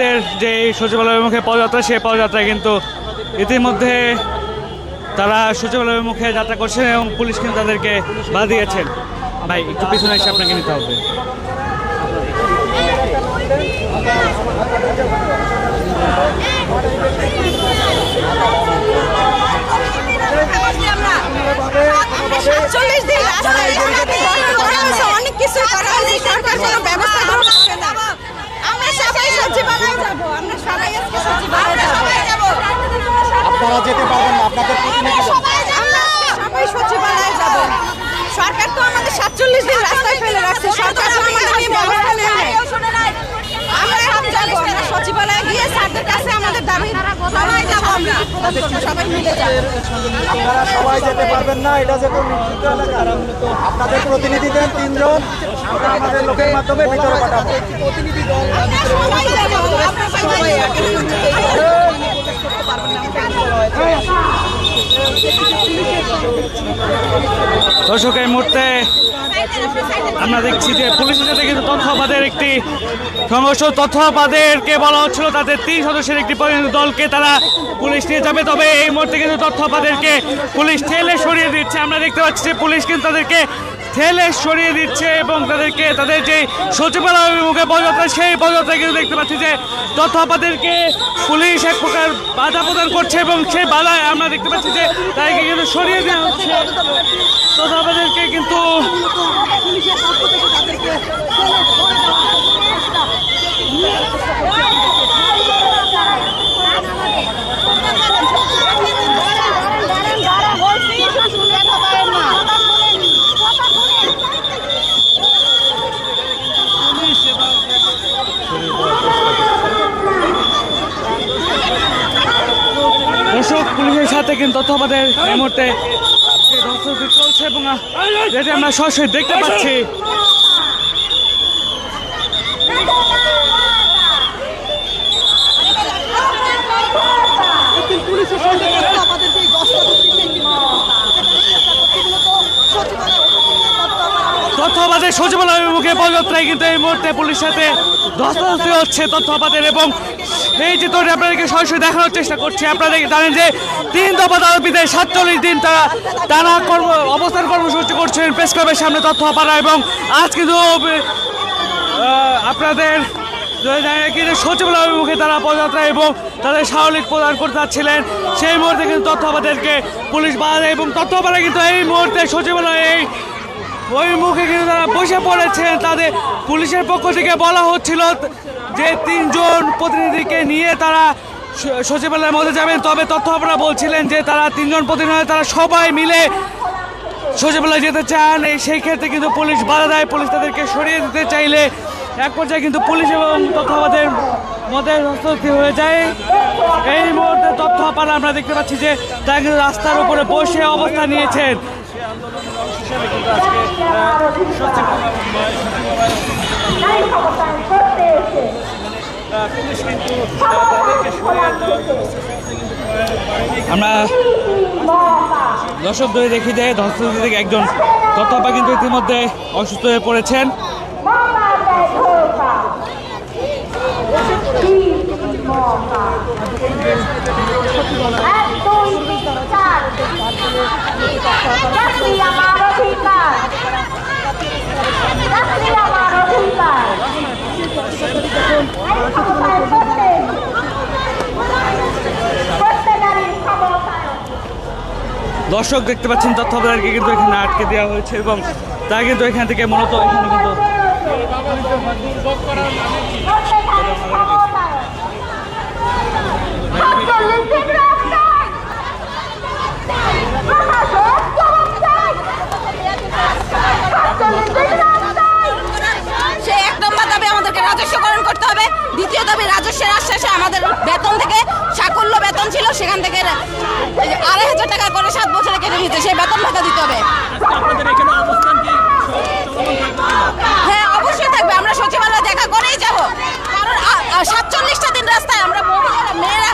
আমাদের যে সচিবালয়ের মুখে পদযাত্রা, সেই পদযাত্রা কিন্তু ইতিমধ্যে তারা সচিবালয়ের মুখে যাত্রা করছেন এবং পুলিশ কিন্তু তাদেরকে বাধা দিয়েছেন। ভাই, একটু পিছনে এসে আপনাকে নিতে হবে। অনেক কিছু ব্যবস্থা না। আপনারা যেতে পারবেন না আপনাদের সবাই সচিবালয়ে যাব। সরকার তো আমাদের সাতচল্লিশ দিন রাস্তায় ফেলে রাখছে। সরকার তো আমাদের নিয়ে ব্যবস্থা নেয় আমরা এখন যাব। আমরা সচিবালয়ে গিয়ে স্যারদের কাছে আমাদের দাবি সবাই যাব আমরা। সবাই মিলে যাব। আপনারা সবাই যেতে পারবেন না এটা যেহেতু নিষিদ্ধ এলাকা আপনাদের প্রতিনিধি দেন তিনজন। আমরা আমাদের লোকের মাধ্যমে ভিতরে পাঠাবো। প্রতিনিধি দল সবাই যাব আমরা সবাই দর্শক এই মুহূর্তে আমরা দেখছি যে পুলিশের সাথে কিন্তু তথ্যপাদের একটি সংঘর্ষ। তথ্যপাদেরকে বলা হচ্ছিল তাদের তিন সদস্যের একটি দলকে তারা পুলিশ নিয়ে যাবে। তবে এই মুহূর্তে কিন্তু তথ্যপাদেরকে পুলিশ ঠেলে সরিয়ে দিচ্ছে। আমরা দেখতে পাচ্ছি যে পুলিশ কিন্তু তাদেরকে ঠেলে সরিয়ে দিচ্ছে এবং তাদেরকে তাদের যে সচিবালয় অভিমুখে পদযাত্রা, সেই পদযাত্রা কিন্তু দেখতে পাচ্ছি যে তথ্যপাদেরকে পুলিশ এক প্রকার বাধা প্রদান করছে এবং সেই বাধায় আমরা দেখতে পাচ্ছি যে তাদেরকে কিন্তু সরিয়ে দেওয়া হচ্ছে। তো তাদেরকে কিন্তু দর্শক পুলিশের কিন্তু তথ্য আমাদের এই মুহূর্তে চলছে এবং যেটি আমরা সরাসরি দেখতে পাচ্ছি তথ্যপাদের সচিবালয়ের মুখে পদযাত্রায় কিন্তু এই মুহূর্তে পুলিশের সাথে ধস্তাধস্তি হচ্ছে তথ্যপাদের এবং এই চিত্রটি আপনাদেরকে সরাসরি দেখানোর চেষ্টা করছি, আপনারা জানেন যে তিন দফা দাবিতে সাতচল্লিশ দিন তারা টানা কর্ম, অবস্থান কর্মসূচি করছেন প্রেস ক্লাবের সামনে তথ্য এবং আজ কিন্তু আপনাদের কিন্তু সচিবালয়ের মুখে তারা পদযাত্রা এবং তাদের স্বাভাবিক প্রদান করতে চাচ্ছিলেন সেই মুহূর্তে কিন্তু তথ্যপাদেরকে পুলিশ বাধা এবং তথ্যপাড়া কিন্তু এই মুহূর্তে সচিবালয়ে এই ওই মুখে কিন্তু তারা বসে পড়েছেন তাদের পুলিশের পক্ষ থেকে বলা হচ্ছিল যে তিনজন প্রতিনিধিকে নিয়ে তারা সচিবালয়ের মধ্যে যাবেন। তবে তথ্য আপনারা বলছিলেন যে তারা তিনজন প্রতিনিধি তারা সবাই মিলে সচিবালয়ে যেতে চান। এই সেই ক্ষেত্রে কিন্তু পুলিশ বাধা দেয়। পুলিশ তাদেরকে সরিয়ে দিতে চাইলে এক পর্যায়ে কিন্তু পুলিশ এবং তথ্যবাদের মধ্যে হস্তক্ষেপ হয়ে যায়। এই মুহূর্তে তথ্য আমরা দেখতে পাচ্ছি যে তারা কিন্তু রাস্তার উপরে বসে অবস্থান নিয়েছেন। আমরা দর্শক ধরে দেখি যে ধস্তাধস্তি থেকে একজন তথ্যপা কিন্তু ইতিমধ্যে অসুস্থ হয়ে পড়েছেন। দর্শক দেখতে পাচ্ছেন তথ্যপদারকে কিন্তু এখানে আটকে দেওয়া হয়েছে এবং তারা কিন্তু এখান থেকে মূলত এখানে কিন্তু প্রত্যেকেরই ক্ষমতায় সাতচল্লিশ দিন রাস্তায় প্রশাসন জবাব চাই সাতচল্লিশ দিন রাস্তায় সে এক নম্বর দাবি আমাদেরকে রাজস্বকরণ করতে হবে। দ্বিতীয় দাবি রাজস্বের আশ্বাসে আমাদের বেতন থেকে সাকুল্য বেতন ছিল সেখান থেকে আড়াই হাজার টাকা করে সাত বছরে কেটে নিতে সেই বেতন ভাতা দিতে হবে। হ্যাঁ অবশ্যই থাকবে আমরা সচিবালয়ে দেখা করেই যাব। কারণ সাতচল্লিশটা দিন রাস্তায় আমরা মহিলারা মেয়েরা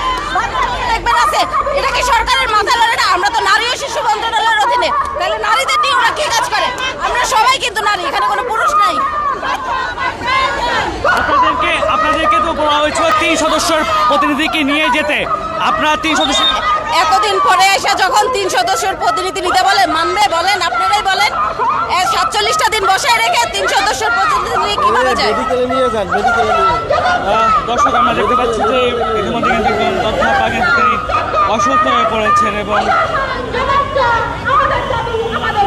দেখবেন আছে এটা কি সরকারের মাথা লড়ে না আমরা তো নারী ও শিশু মন্ত্রণালয়ের অধীনে। তাহলে নারীদের নিয়ে ওরা কি কাজ করে? আমরা সবাই কিন্তু নারী এখানে কোনো পুরুষ নাই। বলা হয়েছিল তিন সদস্যর প্রতিনিধিকে নিয়ে যেতে। আপনারা তিন সদস্য এতদিন পরে এসে যখন তিন সদস্যের প্রতিনিধি নিতে বলে মানবে বলেন আপনারাই বলেন সাতচল্লিশটা দিন বসে রেখে তিন সদস্যের প্রতিনিধি নিয়ে কীভাবে যায়? মেডিকেলে নিয়ে যান মেডিকেলে নিয়ে দর্শক আমরা দেখতে পাচ্ছি যে ইতিমধ্যে কিন্তু তথ্য আপা তিনি অসুস্থ হয়ে পড়েছেন এবং আমাদের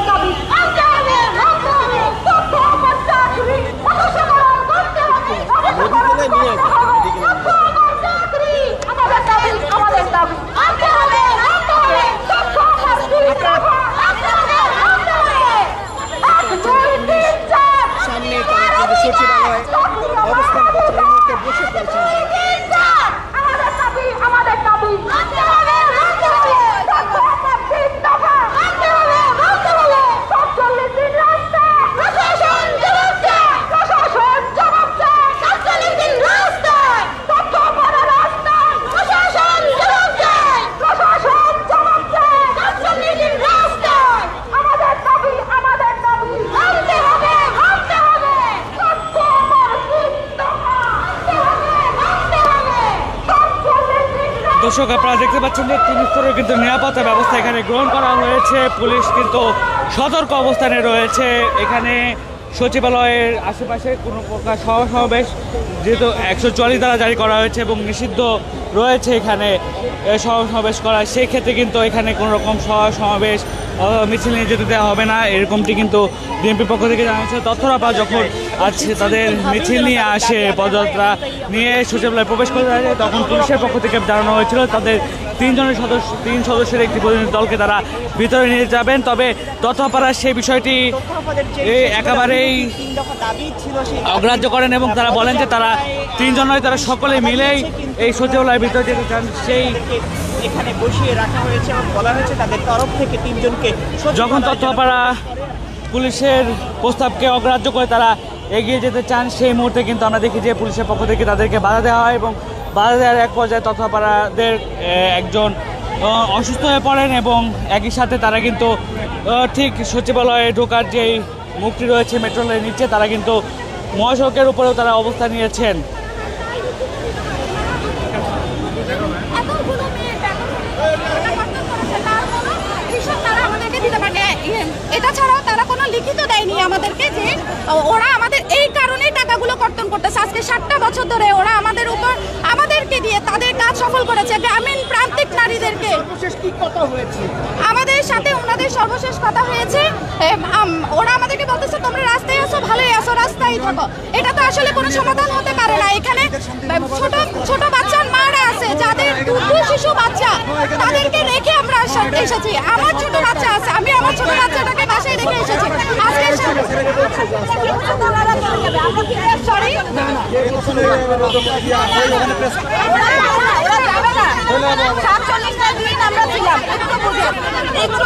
Você pode. দর্শক, আপনারা দেখতে পাচ্ছেন যে তিন স্তরের কিন্তু নিরাপত্তা ব্যবস্থা এখানে গ্রহণ করা হয়েছে। পুলিশ কিন্তু সতর্ক অবস্থানে রয়েছে। এখানে সচিবালয়ের আশেপাশে কোনো প্রকার সমাবেশ, যেহেতু একশো চুয়াল্লিশ দ্বারা জারি করা হয়েছে এবং নিষিদ্ধ রয়েছে এখানে সমাবেশ করা। সেই ক্ষেত্রে কিন্তু এখানে কোনো রকম সমাবেশ মিছিল নিয়ে যেতে দেওয়া হবে না। এরকমটি কিন্তু বিএনপির পক্ষ থেকে জানা হয়েছে। তথ্যরা যখন আজকে তাদের মিছিল নিয়ে আসে, পদযাত্রা নিয়ে সচিবালয়ে প্রবেশ করতে আসে তখন পুলিশের পক্ষ থেকে জানানো হয়েছিল, তাদের তিনজনের সদস্য তিন সদস্যের একটি প্রতিনিধি দলকে তারা ভিতরে নিয়ে যাবেন। তবে তথ্যপাড়া সেই বিষয়টি একেবারেই অগ্রাহ্য করেন এবং তারা বলেন যে তারা তিনজনই তারা সকলে মিলেই এই সচিবালয়ের ভিতরে যেতে চান সেই এখানে বসিয়ে রাখা হয়েছে এবং বলা হয়েছে তাদের তরফ থেকে তিনজনকে যখন তথ্যপাড়া পুলিশের প্রস্তাবকে অগ্রাহ্য করে তারা এগিয়ে যেতে চান সেই মুহূর্তে কিন্তু আমরা দেখি যে পুলিশের পক্ষ থেকে তাদেরকে বাধা দেওয়া হয় এবং বাধা দেওয়ার এক পর্যায়ে তথ্যপাড়াদের একজন অসুস্থ হয়ে পড়েন এবং একই সাথে তারা কিন্তু ঠিক সচিবালয়ে ঢোকার যেই মুখটি রয়েছে মেট্রো রেলের নিচে তারা কিন্তু মহাসড়কের উপরেও তারা অবস্থান নিয়েছেন এতগুলো মেয়ে বেতন করেছে তার কোনো হিসাব তারা আমাদেরকে দিতে পারে এটা ছাড়াও তারা কোনো লিখিত দেয়নি আমাদেরকে যে ওরা আমাদের এই কারণেই টাকাগুলো কর্তন করতেছে। আজকে ষাটটা বছর ধরে ওরা আমাদের উপর আমাদেরকে দিয়ে তাদের কাজ সফল করেছে। গ্রামীণ প্রান্তিক নারীদেরকে আমাদের সাথে ওনাদের সর্বশেষ কথা হয়েছে। ওরা আমাদেরকে বলতেছে তোমরা রাস্তায় আসো ভালোই আসো রাস্তায় থাকো। এটা তো আসলে কোনো সমাধান হতে পারে না। এখানে ছোট ছোট বাচ্চার দুধ শিশু বাচ্চা, তাদেরকে রেখে আমরা এসে- এসেছি। আমার ছোট বাচ্চা আছে, আমি আমার ছোট বাচ্চাটাকে বাসায় রেখে এসেছি। সাতচল্লিশটা দিন আমরা ছিলাম। একটু বুঝেন, একটু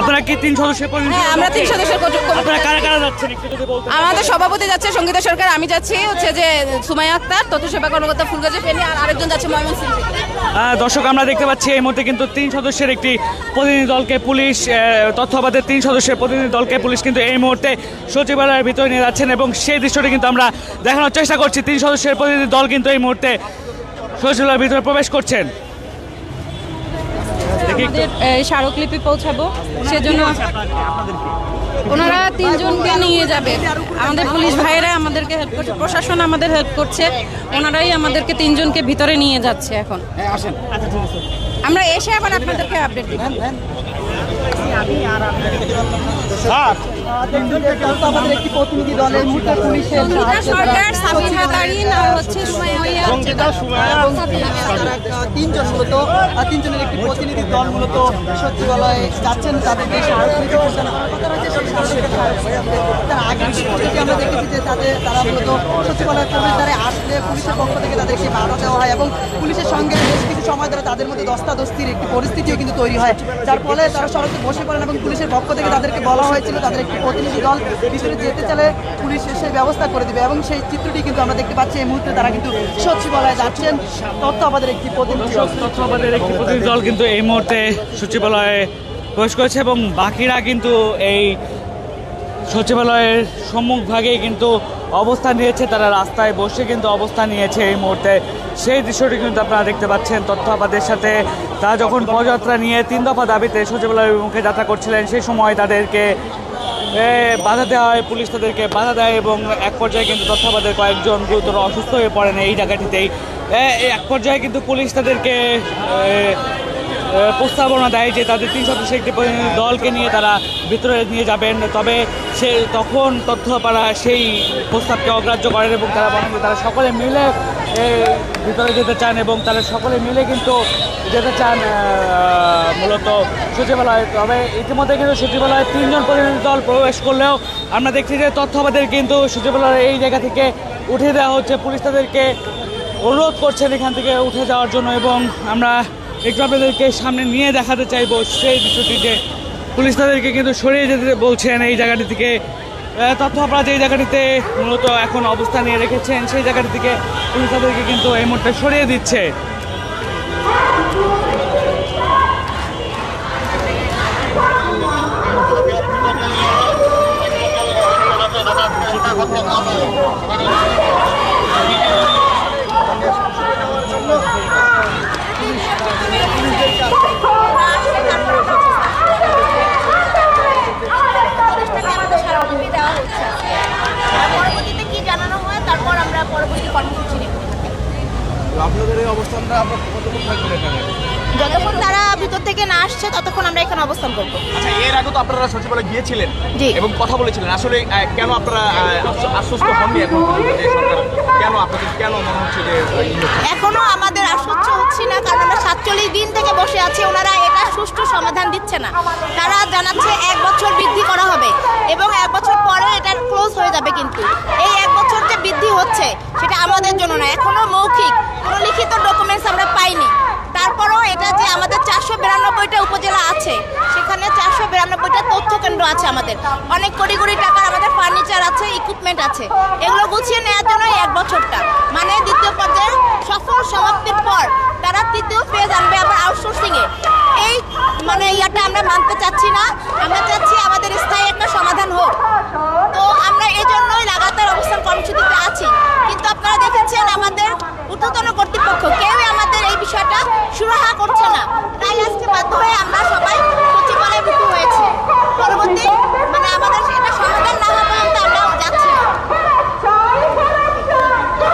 আপনারা কি তিন সদস্যের হ্যাঁ আমরা তিন সদস্যের কমিটি আপনারা কারা কারা যাচ্ছেন একটু যদি বলতেন? আমাদের সভাপতি যাচ্ছে সঙ্গীতা সরকার আমি যাচ্ছি হচ্ছে যে সুমাইয়া আক্তার তথ্য সেবা কর্মকর্তা ফুলগাজি ফেনি আর আরেকজন যাচ্ছে ময়মনসিংহ। দর্শক আমরা দেখতে পাচ্ছি এই মুহূর্তে কিন্তু তিন সদস্যের একটি প্রতিনিধি দলকে পুলিশ তথ্যবাদের তিন সদস্যের প্রতিনিধি দলকে পুলিশ কিন্তু এই মুহূর্তে সচিবালয়ের ভিতরে নিয়ে যাচ্ছেন এবং সেই দৃশ্যটি কিন্তু আমরা দেখানোর চেষ্টা করছি। তিন সদস্যের প্রতিনিধি দল কিন্তু এই মুহূর্তে সচিবালয়ের ভিতরে প্রবেশ করছেন। আমাদের স্মারকলিপি পৌঁছাবো। সেজন্য ওনারা তিনজনকে নিয়ে যাবে। আমাদের পুলিশ ভাইয়েরা আমাদেরকে হেল্প করছে প্রশাসন আমাদের হেল্প করছে। ওনারাই আমাদেরকে তিনজনকে ভিতরে নিয়ে যাচ্ছে এখন। আমরা এসে আবার আপনাদেরকে আপডেট দিব থেকে হয়তো প্রতিনিধি মূলত তিনজনের প্রতিনিধি দল তাদের তারা মূলত আসলে পুলিশের পক্ষ থেকে তাদেরকে দেওয়া হয় এবং পুলিশের সঙ্গে বেশ কিছু সময় ধরে তাদের মধ্যে দস্তাদস্তির একটি পরিস্থিতিও কিন্তু তৈরি হয় যার ফলে তারা সড়কে বসে পড়েন এবং পুলিশের পক্ষ থেকে তাদেরকে বলা হয়েছিল তাদের একটি প্রতিনিধি দল ভিতরে যেতে চাইলে পুলিশ সেই ব্যবস্থা করে দিবে এবং সেই চিত্রটি কিন্তু আমরা দেখতে পাচ্ছি। এই মুহূর্তে তারা কিন্তু সচিবালয়ে যাচ্ছেন। আমাদের একটি প্রতিনিধি দল। তথ্যবাদের একটি প্রতিনিধি দল কিন্তু এই মুহূর্তে সচিবালয়ে প্রবেশ করেছে এবং বাকিরা কিন্তু এই সচিবালয়ের সম্মুখভাগে কিন্তু অবস্থান নিয়েছে। তারা রাস্তায় বসে কিন্তু অবস্থান নিয়েছে এই মুহূর্তে। সেই দৃশ্যটি কিন্তু আপনারা দেখতে পাচ্ছেন। তথ্য আপাদের সাথে তারা যখন পদযাত্রা নিয়ে তিন দফা দাবিতে সচিবালয়ের মুখে যাত্রা করছিলেন, সেই সময় তাদেরকে বাধা দেওয়া হয় পুলিশ তাদেরকে বাধা দেয় এবং এক পর্যায়ে কিন্তু তথ্যপাদের কয়েকজন গুরুতর অসুস্থ হয়ে পড়েন এই জায়গাটিতেই। এক পর্যায়ে কিন্তু পুলিশ তাদেরকে প্রস্তাবনা দেয় যে তাদের তিন সদস্য একটি দলকে নিয়ে তারা ভিতরে নিয়ে যাবেন। তবে সে তখন তথ্যপাড়া সেই প্রস্তাবকে অগ্রাহ্য করেন এবং তারা বলেন যে তারা সকলে মিলে ভিতরে যেতে চান এবং তারা সকলে মিলে কিন্তু যেতে চান মূলত সচিবালয়ে। তবে ইতিমধ্যে কিন্তু সচিবালয়ে তিনজন প্রতিনিধি দল প্রবেশ করলেও আমরা দেখছি যে তথ্যপাদের কিন্তু সচিবালয়ের এই জায়গা থেকে উঠে দেওয়া হচ্ছে। পুলিশ তাদেরকে অনুরোধ করছেন এখান থেকে উঠে যাওয়ার জন্য এবং আমরা একটু আপনাদেরকে সামনে নিয়ে দেখাতে চাইব সেই দৃশ্যটি যে পুলিশ তাদেরকে কিন্তু সরিয়ে যেতে বলছেন এই জায়গাটি থেকে। তথ্য আপনারা যে জায়গাটিতে মূলত এখন অবস্থান নিয়ে রেখেছেন, সেই জায়গাটি থেকে পুলিশ তাদেরকে কিন্তু এই মুহূর্তে সরিয়ে দিচ্ছে দেওয়া হচ্ছে আর পরবর্তীতে কি জানানো হয় তারপর আমরা পরবর্তী কর্মসূচি নেব আপনাদের এই অবস্থানটা আপনার কতক্ষণ থাকবেন এখানে? যতক্ষণ তারা ভিতর থেকে না আসছে ততক্ষণ আমরা এখানে অবস্থান করব। আচ্ছা এর আগে তো আপনারা সচিবালয়ে গিয়েছিলেন এবং কথা বলেছিলেন। আসলে কেন আপনারা আশ্বস্ত হননি এখন কেন আপনাদের কেন মনে হচ্ছে যে আমাদের আশ্বস্ত হচ্ছি না কারণ আমরা সাতচল্লিশ দিন থেকে বসে আছি ওনারা এটা সুষ্ঠু সমাধান দিচ্ছে না। তারা জানাচ্ছে এক বছর বৃদ্ধি করা হবে এবং এক বছর পরে এটা ক্লোজ হয়ে যাবে কিন্তু। এই এক বছর বৃদ্ধি হচ্ছে, সেটা আমাদের জন্য না এখনও মৌখিক। কোনো লিখিত ডকুমেন্টস আমরা পাইনি। তারপরেও এটা যে আমাদের চারশো বিরানব্বইটা উপজেলা আছে, সেখানে চারশো বিরানব্বইটা তথ্য কেন্দ্র আছে আমাদের। অনেক কোটি কোটি টাকার আমাদের ফার্নিচার আছে ইকুইপমেন্ট আছে। এগুলো গুছিয়ে নেওয়ার জন্য এক বছরটা। মানে দ্বিতীয় পর্যায়ে সফল সমাপ্তির পর তারা তৃতীয় ফেজ আনবে আবার আউটসোর্সিং এ এই মানে ইয়াটা আমরা মানতে চাচ্ছি না। আমরা চাচ্ছি আমাদের স্থায়ী একটা সমাধান হোক তো আমরা এই জন্যই লাগাতার অবস্থান কর্মসূচিতে আছি কিন্তু আপনারা দেখেছেন আমাদের ঊর্ধ্বতন কর্তৃপক্ষ কেউই আমাদের এই বিষয়টা সুরাহা করছে না। তাই আজকে বাধ্য হয়ে আমরা সবাই সচিবালয়ে মুক্তি হয়েছি। পরবর্তী মানে আমাদের সেটা সমাধান না হওয়া পর্যন্ত আমরা যাচ্ছি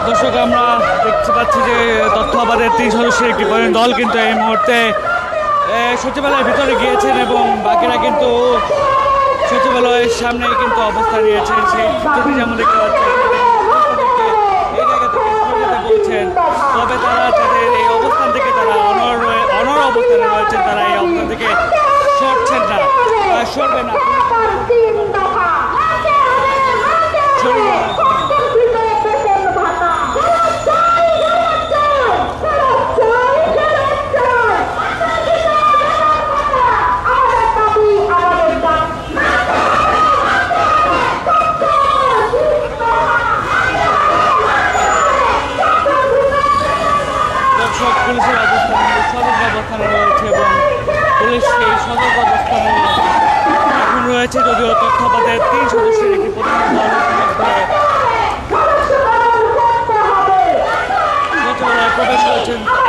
দর্শক, আমরা দেখতে পাচ্ছি যে তথ্য আবাদের তিন সদস্যের একটি দল কিন্তু এই মুহূর্তে সচিবালয়ের ভিতরে গিয়েছেন এবং বাকিরা কিন্তু সচিবালয়ের সামনে কিন্তু অবস্থান নিয়েছেন। সেই চিত্রটি যেমন দেখতে পাচ্ছেন বলছেন, তবে তারা তাদের এই তারা অনর অনর অবস্থানে রয়েছেন তারা এই অবস্থান থেকে সরছেন না সরবে না সরবে না দর্শক পুলিশের অবস্থান সতর্ক অবস্থানে রয়েছে এবং পুলিশ সেই সতর্ক অবস্থানে এখন রয়েছে যদিও তথ্যপাতের তিন সদস্যের একটি প্রতিনিধি দল ইতিমধ্যে সচিবালয়ে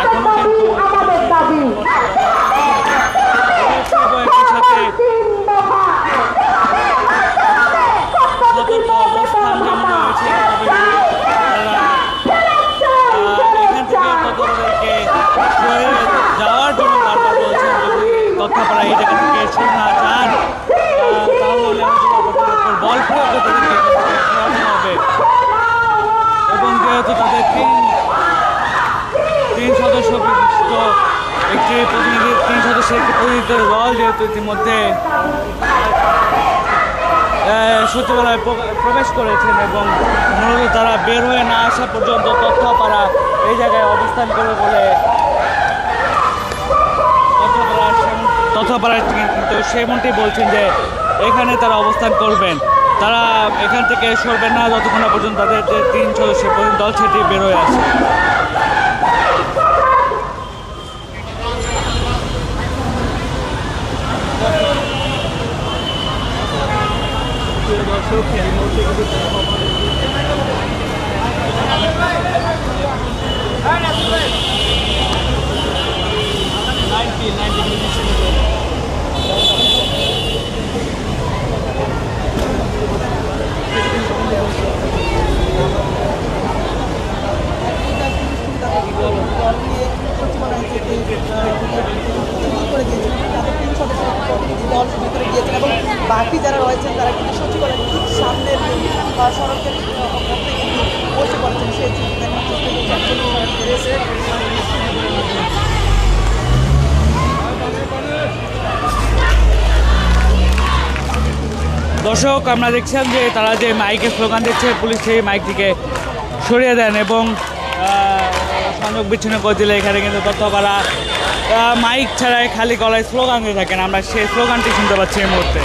সদস্য বিশিষ্ট একটি প্রতিনিধি তিন সদস্যের একটি প্রতিনিধিত্ব দল যেহেতু ইতিমধ্যে সচিবালয়ে প্রবেশ করেছেন এবং মূলত তারা বের হয়ে না আসা পর্যন্ত তথ্যপাড়া এই জায়গায় অবস্থান করবে বলে তথ্যপাড়া কিন্তু সেমনটি বলছেন যে এখানে তারা অবস্থান করবেন। তারা এখান থেকে সরবেন না, যতক্ষণ না পর্যন্ত তাদের যে তিন প্রতিনিধি দল সেটি বের হয়ে আসে দর্শক দর্শক এই মুহূর্তে কিন্তু দল নিয়ে সচিবালয় থেকে আহ, করে দিয়েছেন তাদের তিন সদস্যের একটি প্রতিনিধি দল ভিতরে গিয়েছেন এবং বাকি যারা রয়েছেন তারা কিন্তু সচিবালয়ের ঠিক সামনের সড়কের বসে পড়েছেন, সেই দর্শক, আমরা দেখছিলাম যে তারা যে মাইকে স্লোগান দিচ্ছে, পুলিশ সেই মাইকটিকে সরিয়ে দেন এবং সংযোগ বিচ্ছিন্ন করে দিলে এখানে কিন্তু তথ্যপাড়া মাইক ছাড়াই খালি গলায় স্লোগান দিয়ে থাকেন। আমরা সেই স্লোগানটি শুনতে পাচ্ছি এই মুহূর্তে।